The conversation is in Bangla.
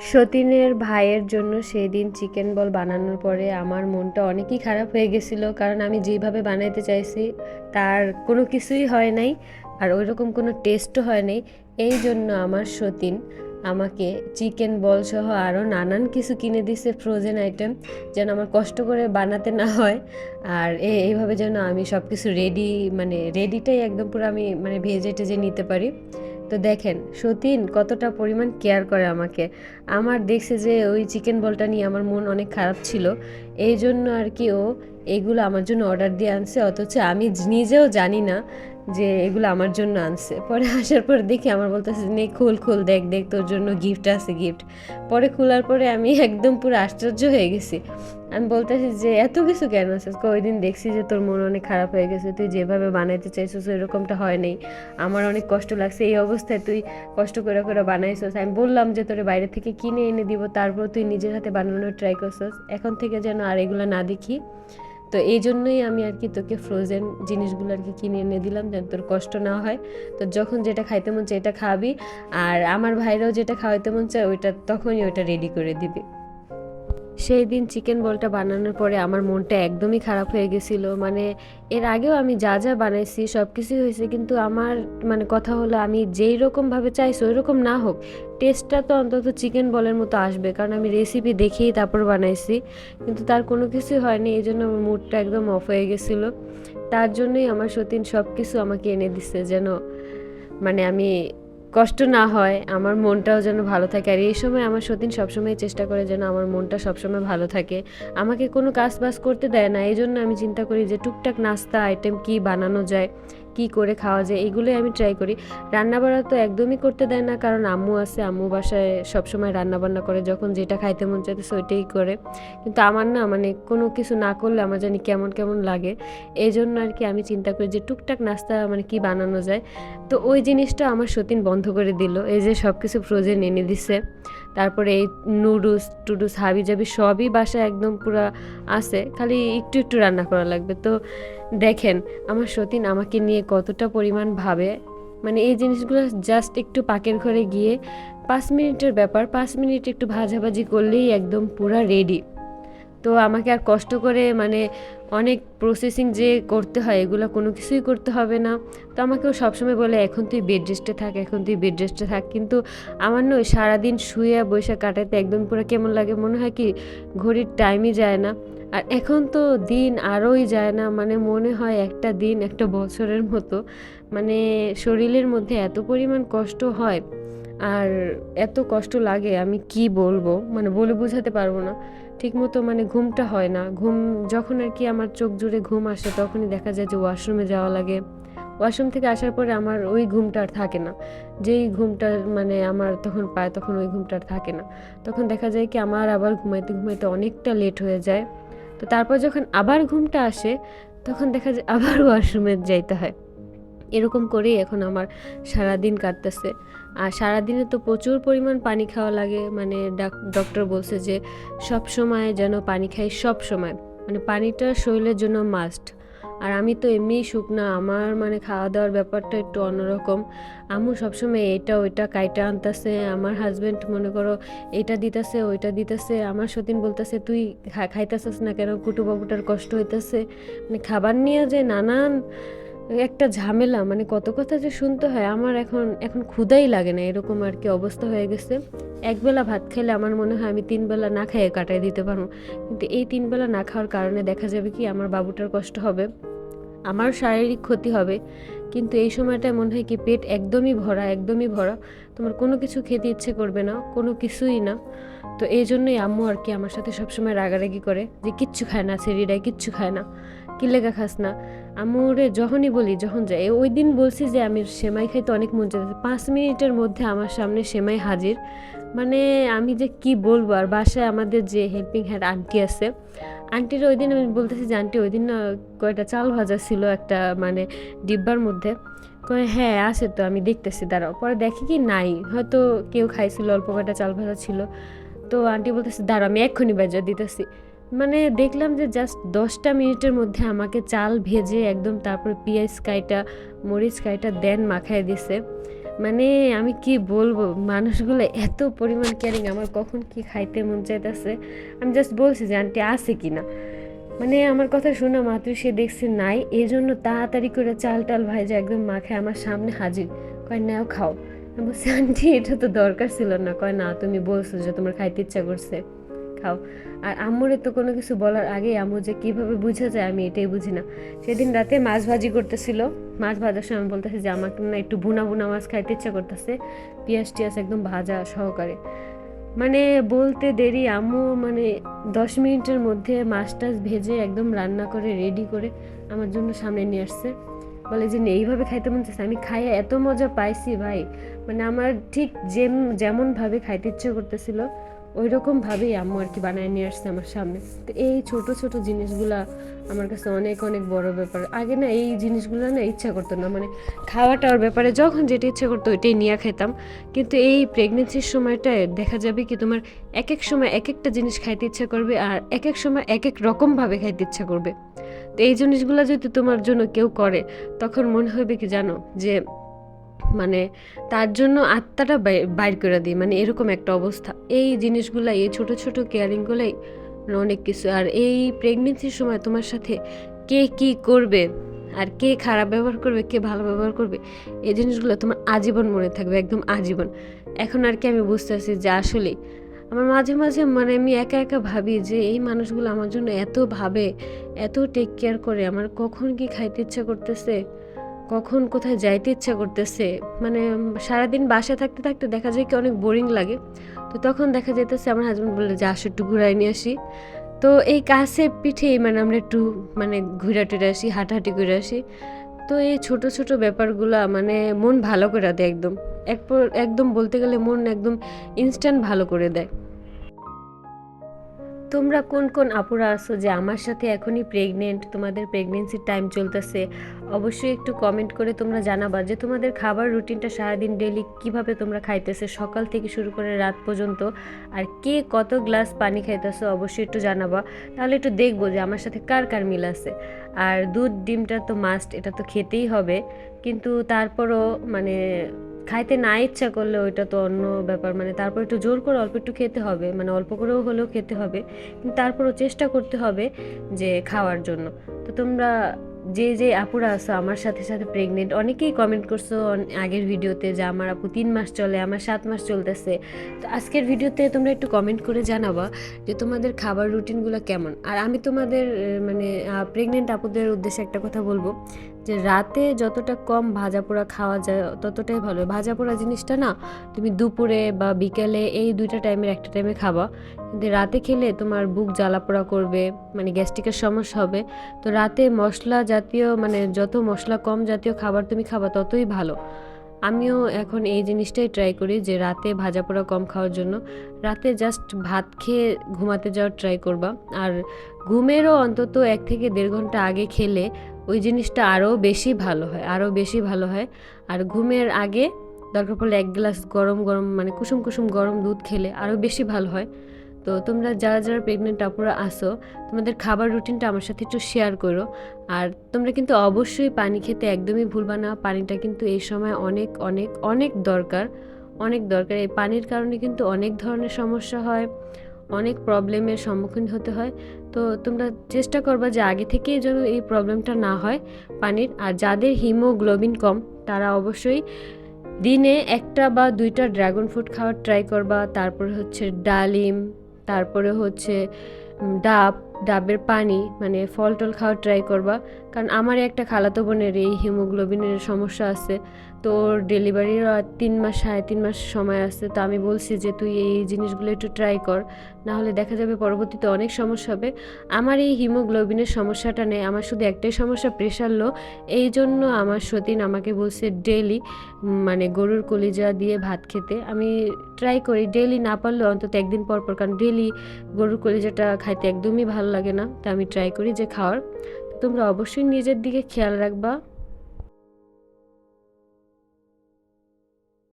সতীনের ভাইয়ের জন্য সেই দিন চিকেন বল বানানোর পরে আমার মনটা অনেকই খারাপ হয়ে গেছিল। কারণ আমি যেভাবে বানাইতে চাইছি, তার কোনো কিছুই হয় নাই আর ওই রকম কোনো টেস্টও হয় নাই। এই জন্য আমার সতীন আমাকে চিকেন বল সহ আরও নানান কিছু কিনে দিছে ফ্রোজেন আইটেম যেন আমার কষ্ট করে বানাতে না হয়। আর এইভাবে যেন আমি সব কিছু রেডি মানে রেডিটাই একদম পুরো আমি মানে ভেজে টেজে নিতে পারি। তো দেখেন, সতীন কতটা পরিমাণ কেয়ার করে আমাকে। আমার দেখছে যে ওই চিকেন বলটা নিয়ে আমার মন অনেক খারাপ ছিল। এই জন্য আর কি ও এগুলো আমার জন্য অর্ডার দিয়ে আনছে, অথচ আমি নিজেও জানি না যে এগুলো আমার জন্য আনছে। পরে আসার পর দেখি আমার বলতেছে, নে, খোল খোল, দেখ দেখ, তোর জন্য গিফট আছে গিফট পরে খোলার পরে আমি একদম পুরো আশ্চর্য হয়ে গেছি। আমি বলতেছি যে, এত কিছু কেন আছে ওই দিন দেখছি যে তোর মন অনেক খারাপ হয়ে গেছে, তুই যেভাবে বানাইতে চাইছিস এরকমটা হয় নাই। আমার অনেক কষ্ট লাগছে, এই অবস্থায় তুই কষ্ট করে করে বানাইছিস। আমি বললাম যে, তোরে বাইরে থেকে কিনে এনে দিব, তারপর তুই নিজের হাতে বানানোর ট্রাই করছিস। এখন থেকে যেন আর এগুলো না দেখি। তো এই জন্যই আমি আর কি তোকে ফ্রোজেন জিনিসগুলো আর কি কিনে এনে দিলাম, যেন তোর কষ্ট না হয়। তো যখন যেটা খাইতে মন চায় এটা খাবি, আর আমার ভাইরাও যেটা খাওয়াইতে মন চায়, ওইটা তখনই ওইটা রেডি করে দিবি। সেই দিন চিকেন বলটা বানানোর পরে আমার মনটা একদমই খারাপ হয়ে গেছিল। মানে এর আগেও আমি যা যা বানাইছি সব কিছুই হয়েছে, কিন্তু আমার মানে কথা হলো আমি যেই রকমভাবে চাইছি ওই রকম না হোক টেস্টটা তো অন্তত চিকেন বলের মতো আসবে। কারণ আমি রেসিপি দেখেই তারপর বানাইছি, কিন্তু তার কোনো কিছুই হয়নি, এই জন্য আমার মুডটা একদম অফ হয়ে গেছিল। তার জন্যই আমার সতীন সব কিছু আমাকে এনে দিচ্ছে যেন মানে আমি কষ্ট না হয়, আমার মনটাও যেন ভালো থাকে। আর এই সময় আমার সতীন সবসময় চেষ্টা করে যেন আমার মনটা সবসময় ভালো থাকে। আমাকে কোনো কাজ বাজ করতে দেয় না। এই জন্য আমি চিন্তা করি যে টুকটাক নাস্তা আইটেম কি বানানো যায়। কি করে খাওয়া যায়, এগুলোই আমি ট্রাই করি। রান্না বান্না তো একদমই করতে দেয় না, কারণ আম্মু আছে, আম্মু বাসায় সবসময় রান্না বান্না করে, যখন যেটা খাইতে মন চাইতেছে ওইটাই করে। কিন্তু আমার না মানে কোনো কিছু না করলে আমার জানি কেমন কেমন লাগে। এই জন্য আর কি আমি চিন্তা করি যে টুকটাক নাস্তা মানে কি বানানো যায়। তো ওই জিনিসটা আমার সতীন বন্ধ করে দিল, এই যে সব কিছু ফ্রোজেন এনে দিছে। তারপরে এই নুডলস টুডুস হাবি জাবি সবই বাসায় একদম পুরো আছে, খালি একটু একটু রান্না করা লাগবে। তো দেখেন, আমার সতীন আমাকে নিয়ে কতটা পরিমাণ ভাবে মানে এই জিনিসগুলো জাস্ট একটু পাকের ঘরে গিয়ে পাঁচ মিনিটের ব্যাপার, পাঁচ মিনিট একটু ভাজাভাজি করলেই একদম পুরা রেডি তো আমাকে আর কষ্ট করে মানে অনেক প্রসেসিং যে করতে হয়, এগুলো কোনো কিছুই করতে হবে না। তো আমাকেও সবসময় বলে, এখন তুই বেড রেস্টে থাক, এখন তুই বেড রেস্টে থাক। কিন্তু আমার নয় সারাদিন শুয়ে বসে কাটাতে একদম পুরো কেমন লাগে, মনে হয় কি ঘড়ির টাইমই যায় না। আর এখন তো দিন আরোই যায় না মানে মনে হয় একটা দিন, একটা বছরের মতো। মানে শরীরের মধ্যে এত পরিমাণ কষ্ট হয়। আর এত কষ্ট লাগে, আমি কি বলব? মানে বলে বোঝাতে পারব না। ঠিকমতো মানে ঘুমটা হয় না। ঘুম যখন আর কি আমার চোখ জুড়ে ঘুম আসে, তখনই দেখা যায় যে ওয়াশরুমে যাওয়া লাগে। ওয়াশরুম থেকে আসার পরে আমার ওই ঘুমটা আর থাকে না। যেই ঘুমটা মানে আমার তখন পায়, তখন ওই ঘুমটা আর থাকে না। তখন দেখা যায় কি আমার আবার ঘুমাইতে ঘুমাইতে অনেকটা লেট হয়ে যায়। তো তারপর যখন আবার ঘুমটা আসে, তখন দেখা যায় আবার ওয়াশরুমে যাইতে হয়। এরকম করেই এখন আমার সারা দিন কাটতেছে। আর সারাদিনে তো প্রচুর পরিমাণ পানি খাওয়া লাগে। মানে ডক্টর বলছে যে, সব সময় যেন পানি খাই সব সময়। মানে পানিটা শরীরের জন্য মাস্ট আর আমি তো এমনিই শুকনা, আমার মানে খাওয়া দাওয়ার ব্যাপারটা একটু অন্যরকম। আম্মু সবসময় এটা, ওইটা কাইটা আনতেছে, আমার হাজব্যান্ড মনে করো এটা দিতেছে, ওইটা দিতেছে, আমার সতীন বলতেছে, তুই খাইতেছিস না কেন? কুটু বাবুটার কষ্ট হইতেছে। মানে খাবার নিয়ে যে নানান একটা ঝামেলা মানে কত কথা যে শুনতে হয়, আমার এখন এখন ক্ষুদাই লাগে না, এরকম আর কি অবস্থা হয়ে গেছে। একবেলা ভাত খেলে আমার মনে হয় আমি তিন বেলা না খেয়ে কাটাই দিতে পারব। কিন্তু এই তিন বেলা না খাওয়ার কারণে দেখা যাবে কি আমার বাবুটার কষ্ট হবে, আমার শারীরিক ক্ষতি হবে। কিন্তু এই সময়টায় মনে হয় কি পেট একদমই ভরা একদমই ভরা। তোমার কোনো কিছু খেতে ইচ্ছে করবে না, কোনো কিছুই না। তো এই জন্যই আম্মু আর কি আমার সাথে সবসময় রাগারাগি করে যে কিচ্ছু খায় না সেরিডায় কিচ্ছু খায় না। কি লেগা খাস না? আম্মুরে যখনই বলি, যখন যাই ওই দিন বলছি যে, আমি সেমাই খাইতে অনেক মন চাইছে পাঁচ মিনিটের মধ্যে আমার সামনে সেমাই হাজির। মানে আমি যে কি বলব? আর বাসায় আমাদের যে হেল্পিং হ্যান্ড আন্টি আছে আন্টির ওই দিন আমি বলতেছি যে আন্টি ওই দিন কয়টা চাল ভাজা ছিল একটা মানে ডিব্বার মধ্যে। কয় হ্যাঁ আছে তো, আমি দেখতেছি, দাঁড়াও। পরে দেখি কি নাই। হয়তো কেউ খাইছিল, অল্প কয়টা চাল ভাজা ছিল। তো আন্টি বলতেছে, দাঁড়াও, আমি এক্ষুনি বাজা দিতেছি। মানে দেখলাম যে জাস্ট দশটা মিনিটের মধ্যে আমাকে চাল ভেজে একদম তারপর পেঁয়াজ কাইটা মরিচ কাইটা দেন মাখায় দিছে। মানে আমি কি বলব, মানুষগুলো এত পরিমাণ কেয়ারিং আমার কখন কি খাইতে মন চাইতেছে? আমি জাস্ট বলছি যে, আন্টি, আছে কি না? মানে আমার কথা শোনা মাত্র সে দেখছে নাই এই জন্য তাড়াতাড়ি করে চাল টাল ভাইজা একদম মাখে আমার সামনে হাজির। কয়, নাও খাও। আমি বলছি, আন্টি, এটা তো দরকার ছিল না। কয়, না, তুমি বলছো যে তোমার খাইতে ইচ্ছা করছে। খাও। আর আম্মুরে তো কোনো কিছু বলার আগে আম্মু যে কীভাবে বুঝা যায় আমি এটাই বুঝি না। সেদিন রাতে মাছ ভাজি করতেছিল। মাছ ভাজার সময় বলতেছি যে আমাকে না একটু বুনা বুনা মাছ খাইতে ইচ্ছা করতেছে। পেঁয়াজ টিয়াজ একদম ভাজা সহকারে। মানে বলতে দেরি আম্মু মানে দশ মিনিটের মধ্যে মাছ টাছ ভেজে একদম রান্না করে রেডি করে আমার জন্য সামনে নিয়ে আসছে। বলে যে "নে, এইভাবে খাইতে মন চাচ্ছে আমি খাইয়ে এত মজা পাইছি ভাই। মানে আমার ঠিক যেম যেমনভাবে খাইতে ইচ্ছে করতেছিল। ওই রকমভাবেই আম্মু আর কি বানায় নিয়ে আসছে আমার সামনে। তো এই ছোট ছোট জিনিসগুলা আমার কাছে অনেক অনেক বড় ব্যাপার। আগে না এই জিনিসগুলো না ইচ্ছা করতো না। মানে খাওয়াটার ব্যাপারে যখন যেটা ইচ্ছা করতো ওইটাই নিয়ে খেতাম কিন্তু এই প্রেগনেন্সির সময়টায় দেখা যাবে কি তোমার এক এক সময় এক একটা জিনিস খাইতে ইচ্ছা করবে আর এক এক সময় এক এক রকমভাবে খাইতে ইচ্ছা করবে। তো এই জিনিসগুলো যদি তোমার জন্য কেউ করে, তখন মনে হবে কি জানো যে মানে তার জন্য আত্মাটা বাইর করে দিই। মানে এরকম একটা অবস্থা। এই জিনিসগুলো এই ছোট ছোট কেয়ারিংগুলোই অনেক কিছু। আর এই প্রেগনেন্সির সময় তোমার সাথে কে কি করবে, আর কে খারাপ ব্যবহার করবে, কে ভালো ব্যবহার করবে, এই জিনিসগুলো তোমার আজীবন মনে থাকবে, একদম আজীবন। এখন আর কি আমি বুঝতেছি যে আসলে আমার মাঝে মাঝে মানে আমি একা একা ভাবি যে এই মানুষগুলো আমার জন্য এত ভাবে, এত টেক কেয়ার করে, আমার কখন কি খাইতে ইচ্ছা করতেছে। কখন কোথায় যাইতে ইচ্ছা করতেছে মানে সারাদিন বাসায় থাকতে থাকতে দেখা যায় কি অনেক বোরিং লাগে। তো তখন দেখা যেতেছে আমার হাজব্যান্ড বললে, যে, আসো একটু ঘুরাই নিয়ে আসি। তো এই কাছে পিঠে মানে আমরা একটু মানে ঘুরে টুরে আসি, হাঁটাহাঁটি করে আসি। তো এই ছোট ছোট ব্যাপারগুলো মানে মন ভালো করে দেয় একদম। একদম বলতে গেলে মন একদম ইনস্ট্যান্ট ভালো করে দেয়। তোমরা কোন কোন আপুরা আছো যে আমার সাথে এখনই প্রেগনেন্ট তোমাদের প্রেগনেন্সির টাইম চলতেছে। অবশ্যই একটু কমেন্ট করে তোমরা জানাবা যে তোমাদের খাবার রুটিনটা সারাদিন ডেলি কীভাবে তোমরা খাইতেছে, সকাল থেকে শুরু করে রাত পর্যন্ত। আর কে কত গ্লাস পানি খাইতেছো অবশ্যই একটু জানাবা। তাহলে একটু দেখব যে আমার সাথে কার কার মিল আছে। আর দুধ, ডিমটা তো মাস্ট এটা তো খেতেই হবে। কিন্তু তারপরও মানে খাইতে না ইচ্ছা করলে ওইটা তো অন্য ব্যাপার। মানে তারপর একটু জোর করে অল্প একটু খেতে হবে। মানে অল্প করেও হলেও খেতে হবে। কিন্তু তারপরও চেষ্টা করতে হবে যে খাওয়ার জন্য। তো তোমরা যে যে আপুরা আছো, আমার সাথে সাথে প্রেগনেন্ট অনেকেই কমেন্ট করছ আগের ভিডিওতে যে আমার আপু তিন মাস চলে, আমার সাত মাস চলতেছে। তো আজকের ভিডিওতে তোমরা একটু কমেন্ট করে জানাবা যে তোমাদের খাবার রুটিনগুলো কেমন? আর আমি তোমাদের মানে প্রেগনেন্ট আপুদের উদ্দেশ্যে একটা কথা বলব। যে রাতে যতটা কম ভাজা পোড়া খাওয়া যায়, ততটাই ভালো। ভাজা পোড়া জিনিসটা না, তুমি দুপুরে বা বিকেলে এই দুইটা টাইমের একটা টাইমে খাবা। কিন্তু রাতে খেলে তোমার বুক জ্বালা পোড়া করবে মানে গ্যাস্ট্রিকের সমস্যা হবে। তো রাতে মশলা জাতীয় মানে যত মশলা কম জাতীয় খাবার তুমি খাবা, ততই ভালো। আমিও এখন এই জিনিসটাই ট্রাই করি যে রাতে ভাজা পোড়া কম খাওয়ার জন্য। রাতে জাস্ট ভাত খেয়ে ঘুমাতে যাওয়ার ট্রাই করবা। আর ঘুমেরও অন্তত এক থেকে দেড় ঘণ্টা আগে খেলে ওই জিনিসটা আরও বেশি ভালো হয়, আরও বেশি ভালো হয়। আর ঘুমের আগে দরকার পড়লে এক গ্লাস গরম গরম মানে কুসুম কুসুম গরম দুধ খেলে আরও বেশি ভালো হয়। তো তোমরা যারা যারা প্রেগনেন্ট আপুরা আসো তোমাদের খাবার রুটিনটা আমার সাথে একটু শেয়ার করো। আর তোমরা কিন্তু অবশ্যই পানি খেতে একদমই ভুলবা না, পানিটা কিন্তু এই সময় অনেক অনেক অনেক দরকার। অনেক দরকার। এই পানির কারণে কিন্তু অনেক ধরনের সমস্যা হয়, অনেক প্রবলেমের সম্মুখীন হতে হয়। তো তোমরা চেষ্টা করবা যে আগে থেকেই যেন এই প্রবলেমটা না হয় পানির। আর যাদের হিমোগ্লোবিন কম, তারা অবশ্যই দিনে একটা বা দুইটা ড্রাগন ফ্রুট খাওয়ার ট্রাই করবা। তারপর হচ্ছে ডালিম তারপরে হচ্ছে ডাব ডাবের পানি মানে ফল টল খাওয়ার ট্রাই করবা। কারণ আমার একটা খালাতো বোনের এই হিমোগ্লোবিনের সমস্যা আছে। তো ডেলিভারির তিন মাস, সাড়ে তিন মাস সময় আছে। তো আমি বলছি যে, তুই এই জিনিসগুলো একটু ট্রাই কর। না হলে দেখা যাবে পরবর্তীতে অনেক সমস্যা হবে। আমার এই হিমোগ্লোবিনের সমস্যাটা নেই। আমার শুধু একটাই সমস্যা প্রেশার লো এই জন্য আমার সতীন আমাকে বলছে ডেলি মানে গরুর কলিজা দিয়ে ভাত খেতে। আমি ট্রাই করি। ডেলি না পারলেও অন্তত একদিন পর পর, কারণ ডেলি গরুর কলিজাটা খাইতে একদমই ভালো লাগে না। তা আমি ট্রাই করি যে খাওয়ার। তোমরা অবশ্যই নিজের দিকে খেয়াল রাখবা।